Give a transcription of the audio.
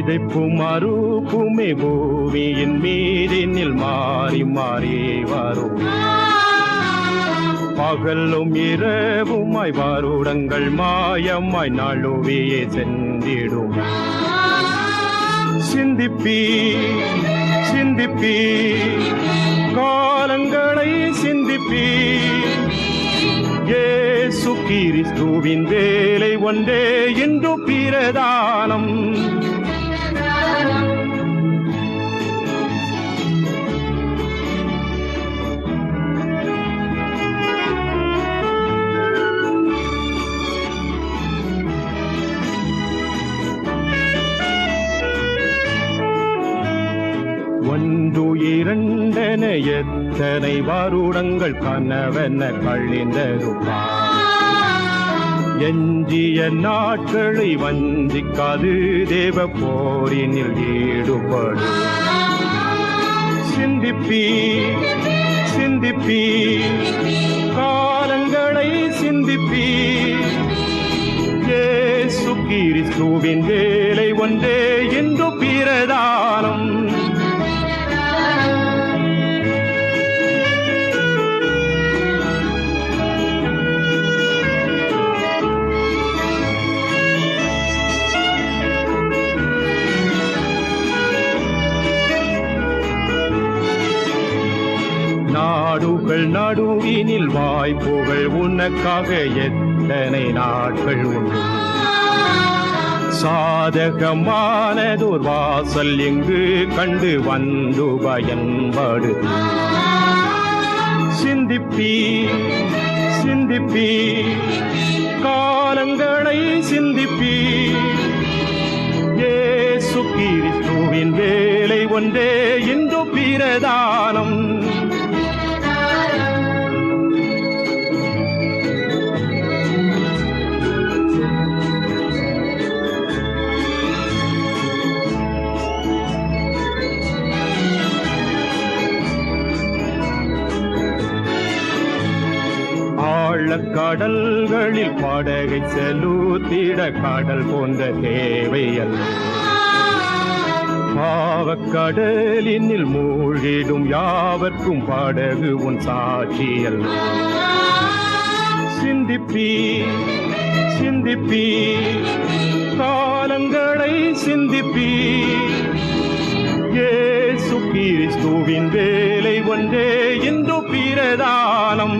விதைப்பும் அறுப்புமே பூமியின் மீதினில் மாறி மாறி வரும் பகலும் இரவுமாய் வருடங்கள் மாயமாய் நழுவியே சென்றிடும். சிந்திப்பி சிந்திப்பி காலங்களை சிந்திப்பி. ஏசு கிறிஸ்துவின் வேலை ஒன்றே இன்று பிரதானம். ஒன்று இரண்டென எத்தனை வருடங்கள் கனவென கழிந்தருப்பா எஞ்சிய நாட்களை வஞ்சிக்காது தேவ போரினில் ஈடுபடும் சிந்திப்பி சிந்திப்பி. காலங்களை சிந்திப்பி. இயேசு கிறிஸ்துவின் வேலை ஒன்றே என்று பிரதானம். பாடுகள் நடுவினில் வாய்ப்புகள் உனக்காக எத்தனை நாட்கள் உண்டு? சாதகமானதோர் வாசல் எங்கு கண்டு வந்து பயன்படு. சிந்திப்பி சிந்திப்பி காலங்களை சிந்திப்பி. ஏசு கிறிஸ்துவின் வேலை ஒன்றே இன்று பிரதானம். ஆழக்கடல்களில் பாடகை செலுத்திட காடல் போன்ற தேவையல்ல. பாவக்கடலினில் மூழ்கிடும் யாவர்க்கும் பாடகு உன் சாட்சியல் சிந்திப்பி சிந்திப்பி காலங்களை சிந்திப்பி. ஏசு கிறிஸ்துவின் வேலை ஒன்றே இன்று பிரதானம்.